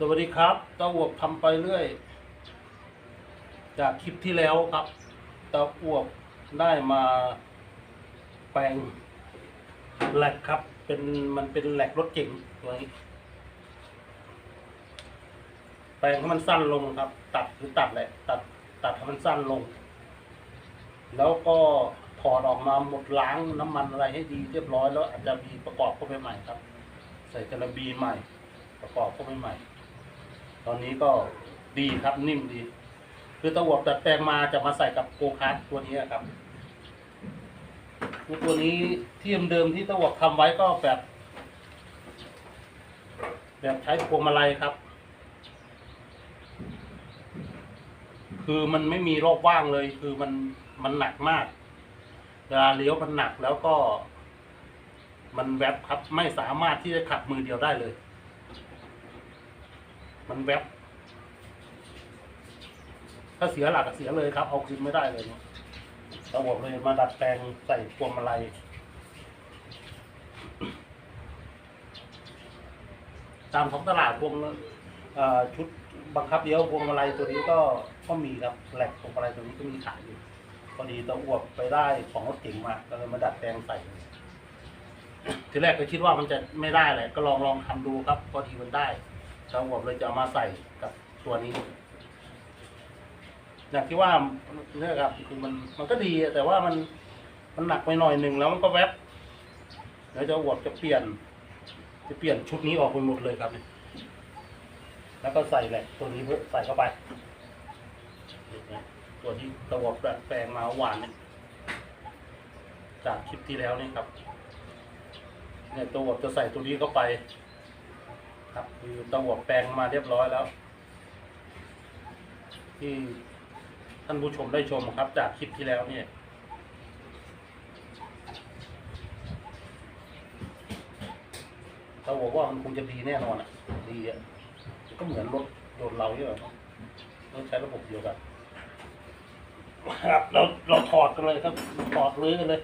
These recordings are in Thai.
สวัสดีครับตะอวบทำไปเรื่อย จากคลิปที่แล้วครับตะอวบได้มาแปลงแหลกครับ เป็นมันเป็นแหลกรถเก๋งตัวนี้แปลงให้มันสั้นลงครับ ตัดหรือตัดแหละตัด ตัดให้มันสั้นลง แล้วก็ถอดออกมาหมดล้างน้ำมันอะไรให้ดีเรียบร้อยแล้วอาจจะมีประกอบเข้าไปใหม่ครับ ใส่กระบีใหม่ ประกอบเข้าไปใหม่ ตอนนี้ก็ดีครับนิ่มดี คือตะวบดัดแปลงมาจะมาใส่กับโกคาร์ทตัวนี้ครับตัวนี้ที่เดิมที่ตะวบทำไว้ก็แบบ แบบใช้พวงมาลัยครับ คือมันไม่มีรอบว่างเลย คือมันมันหนักมากเวลาเลี้ยวมันหนักแล้วก็ มันแวบครับไม่สามารถที่จะขับมือเดียวได้เลย มันแวบถ้าเสียหลักก็เสียเลยครับเอาคืนไม่ได้เลยระบบเลยมาดัดแปลงใส่พวงมาลัยตามท้องตลาดพวงเอ่อชุดบังคับเลี้ยวพวงมาลัยตัวนี้ก็ก็มีครับแหลกพวงมาลัยตัวนี้ก็มีขายอยู่พอดีตะอวบไปได้ของรถเก๋งมาก็เลยมาดัดแปลงใส่ทีแรกก็คิดว่ามันจะไม่ได้แหละก็ลองลองทำดูครับ พอดีมันได้ ตะอวบเลยจะเอามาใส่กับตัวนี้ อย่างที่ว่าเนี่ยครับคือมันมันก็ดีอะแต่ว่ามันมันหนักไปหน่อยหนึ่งแล้วมันก็แวบเดี๋ยวจะอวบจะเปลี่ยน จะเปลี่ยนชุดนี้ออกไปหมดเลยครับ แล้วก็ใส่แหละ ตัวนี้เพื่อใส่เข้าไป ตัวที่ตะวบแปลงมาหวานเนี่ยจากคลิปที่แล้วนี่ครับ เนี่ยตัวบจะใส่ตัวนี้เข้าไป ครับคือตะวบแปลงมาเรียบร้อยแล้ว ที่ท่านผู้ชมได้ชมครับ จากคลิปที่แล้วเนี่ยเราบอกว่ามันคงจะดีแน่นอนอะ ดีอะก็เหมือนรถยนต์เราเนี่ยแหละต้องใช้ระบบเดียวกันครับ เราเราถอดกันเลยครับถอดลื้อกันเลย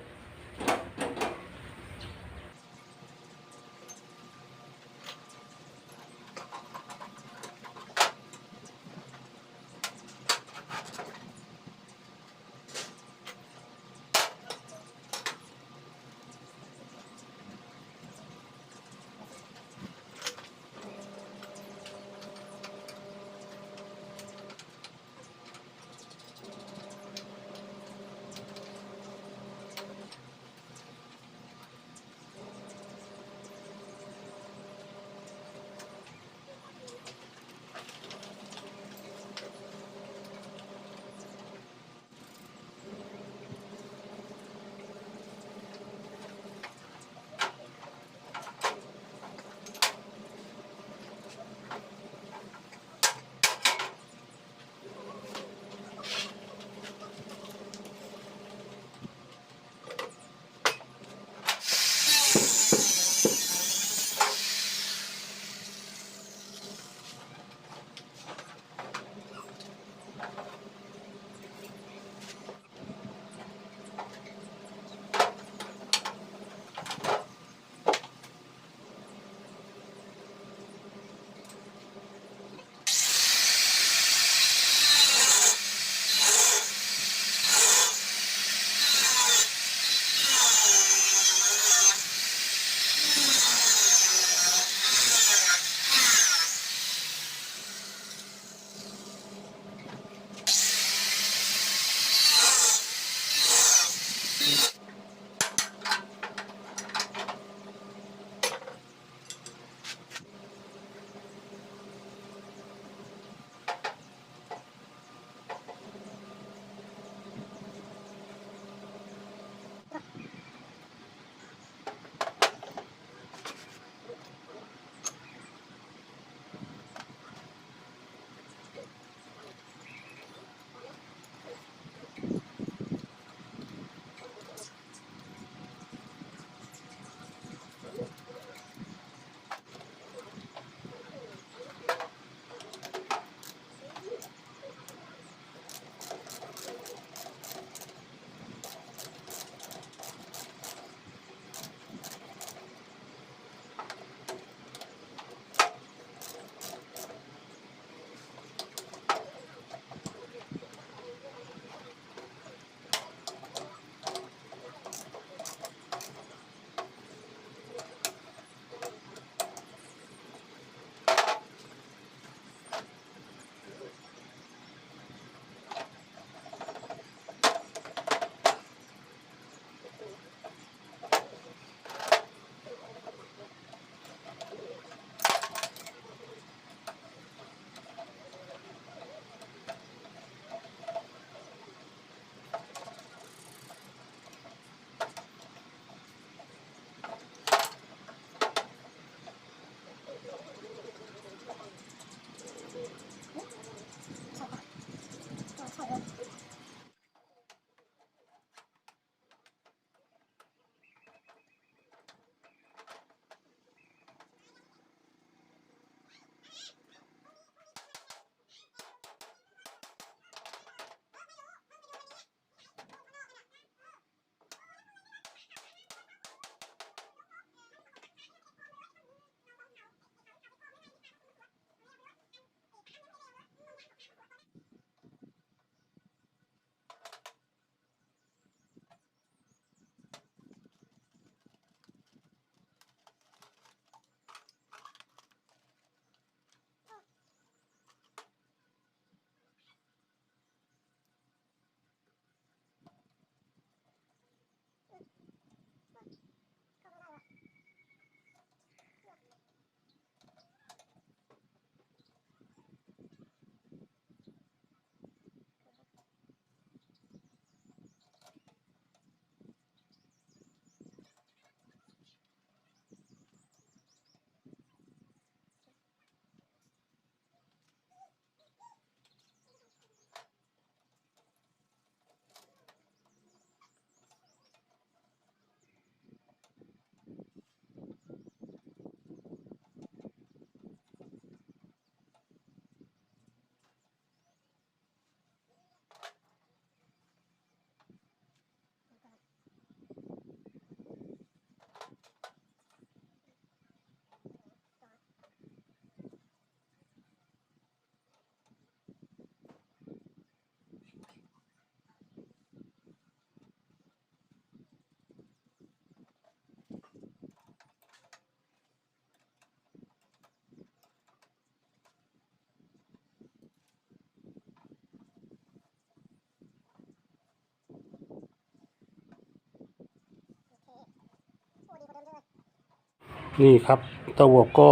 นี่ครับตะวกก็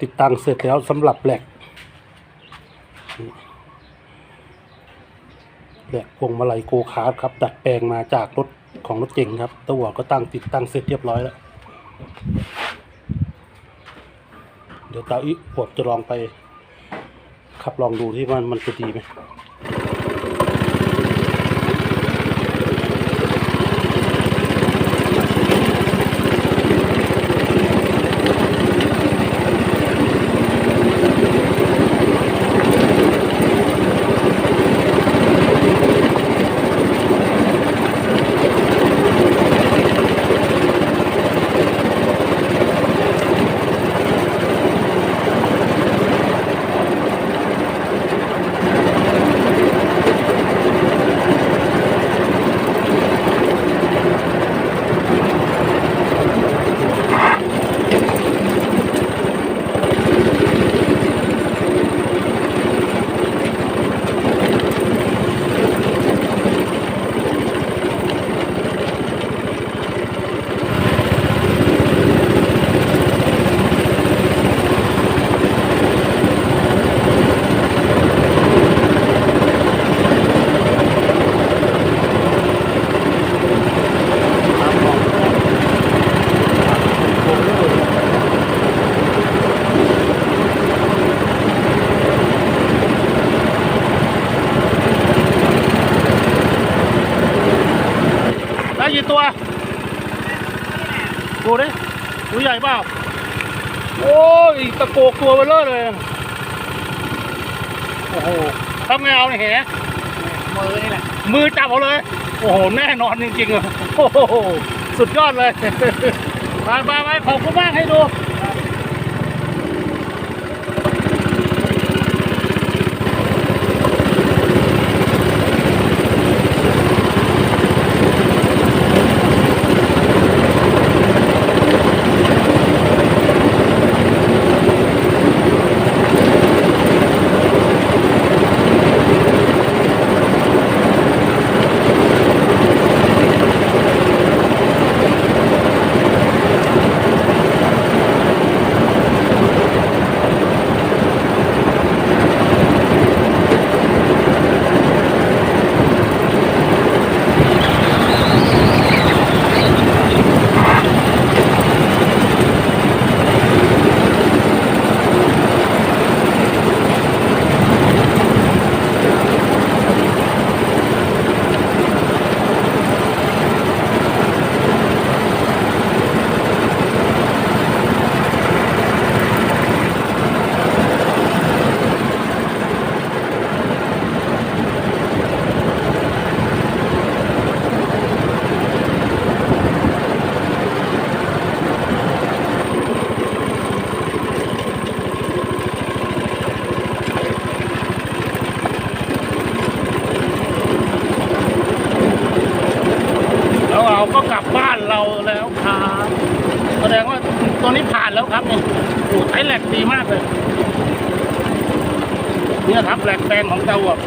ติดตั้งเสร็จแล้วสำหรับแหลกแหลกพวงมาลัยโกคาร์ครับ ดัดแปลงมาจากรถของรถเก่งครับตะวกก็ตั้งติดตั้งเสร็จเรียบร้อยแล้ว เดี๋ยวตาอีผมจะลองไปขับลองดูที่มันมันจะดีไหม ญ่เปล่าโอ้ยตะโกกตัวเบลเลอร์เลย โอ้โหทำไงเอาเนี่ยแหมือนี่แหละ มือจับเอาเลย โอ้โห แน่นอนจริงๆอะโอ้โห สุดยอดเลย ไปไปไปขอบคุณมากให้ดู กลับบ้านเราแล้วครับแสดงว่าตัวนี้ผ่านแล้วครับนี่โอ้ใช้แหลกดีมากเลย เนี่ยครับแหลกแปลงของเตาอะ